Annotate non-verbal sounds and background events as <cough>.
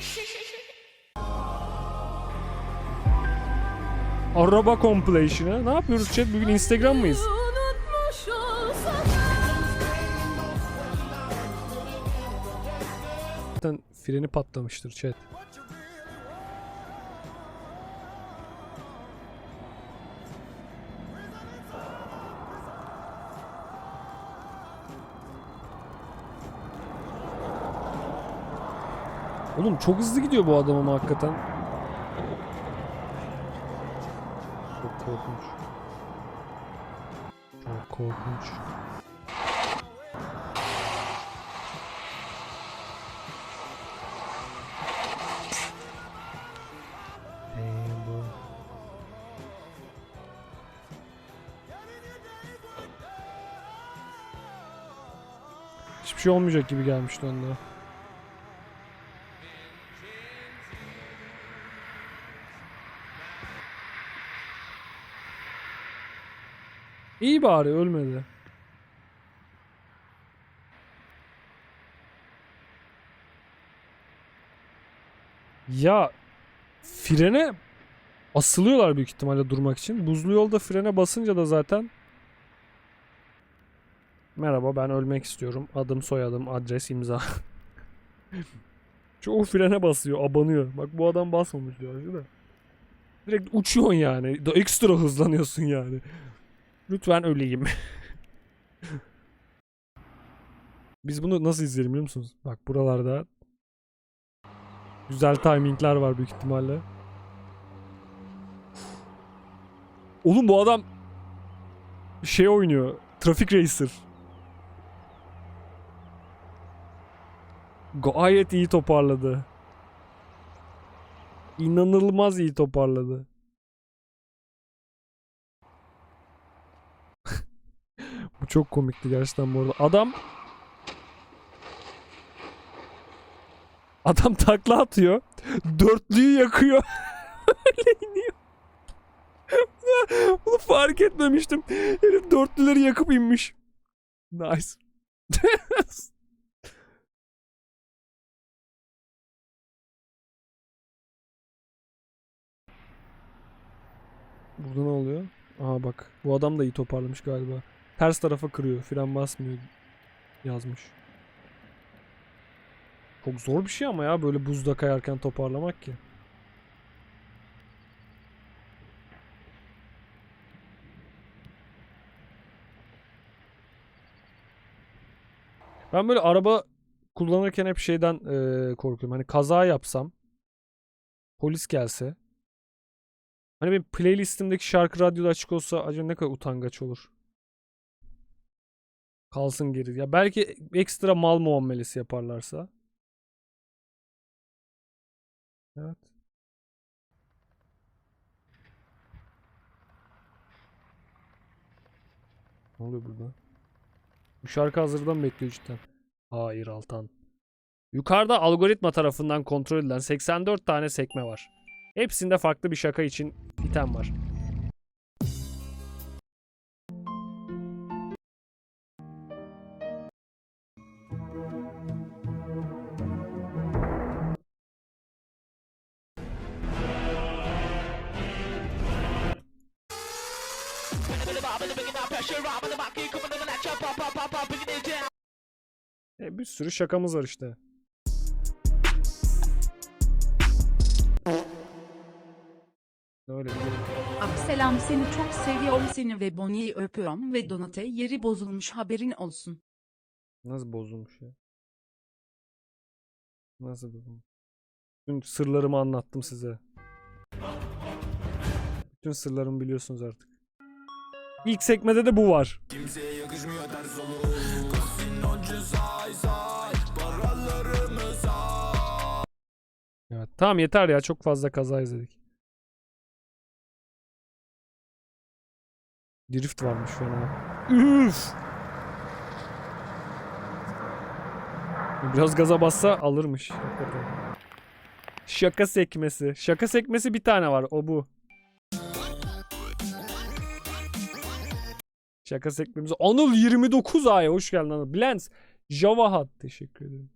<laughs> Araba compilation'ı. Ne yapıyoruz chat? Bugün Instagram mıyız? Zaten freni patlamıştır chat. Oğlum çok hızlı gidiyor bu adam ama hakikaten. Çok korkunç. Çok korkunç. Hiçbir şey olmayacak gibi gelmişti onda. İyi bari ölmedi. Ya frene asılıyorlar büyük ihtimalle durmak için. Buzlu yolda frene basınca da zaten Merhaba ben ölmek istiyorum. Adım soyadım adres imza. <laughs> Çoğu frene basıyor abanıyor. Bak bu adam basmamış diyor. şu da. Direkt uçuyorsun yani. Ekstra hızlanıyorsun yani. Lütfen öleyim. <laughs> Biz bunu nasıl izleyelim biliyor musunuz? Bak buralarda güzel timingler var büyük ihtimalle. Oğlum bu adam şey oynuyor. Traffic Racer. Gayet iyi toparladı. İnanılmaz iyi toparladı. Bu çok komikti gerçekten bu arada. Adam Adam takla atıyor. Dörtlüyü yakıyor. Öyle <laughs> iniyor. Bunu fark etmemiştim. Herif dörtlüleri yakıp inmiş. Nice. <laughs> Burada ne oluyor? Aha bak. Bu adam da iyi toparlamış galiba. Ters tarafa kırıyor. Fren basmıyor. Yazmış. Çok zor bir şey ama ya böyle buzda kayarken toparlamak ki. Ben böyle araba kullanırken hep şeyden eee, korkuyorum. Hani kaza yapsam polis gelse hani benim playlistimdeki şarkı radyoda açık olsa acaba ne kadar utangaç olur. Kalsın geri. Ya belki ekstra mal muamelesi yaparlarsa. Evet. Ne oluyor burada? Bu şarkı hazırdan bekliyor cidden? Hayır Altan. Yukarıda algoritma tarafından kontrol edilen 84 tane sekme var. Hepsinde farklı bir şaka için item var. E, bir sürü şakamız var işte. Öyle selam seni çok seviyorum seni ve Bonnie'yi öpüyorum ve Donate yeri bozulmuş haberin olsun. Nasıl bozulmuş ya? Nasıl bozulmuş? Bütün sırlarımı anlattım size. Bütün sırlarımı biliyorsunuz artık. İlk sekmede de bu var. Evet, tamam yeter ya çok fazla kaza izledik. Drift varmış şu an. Üf! Biraz gaza bassa alırmış. Şaka sekmesi. Şaka sekmesi bir tane var. O bu. Şaka sekmemiz. Anıl 29 ay. Hoş geldin Anıl. Blends. Java Hat. Teşekkür ederim.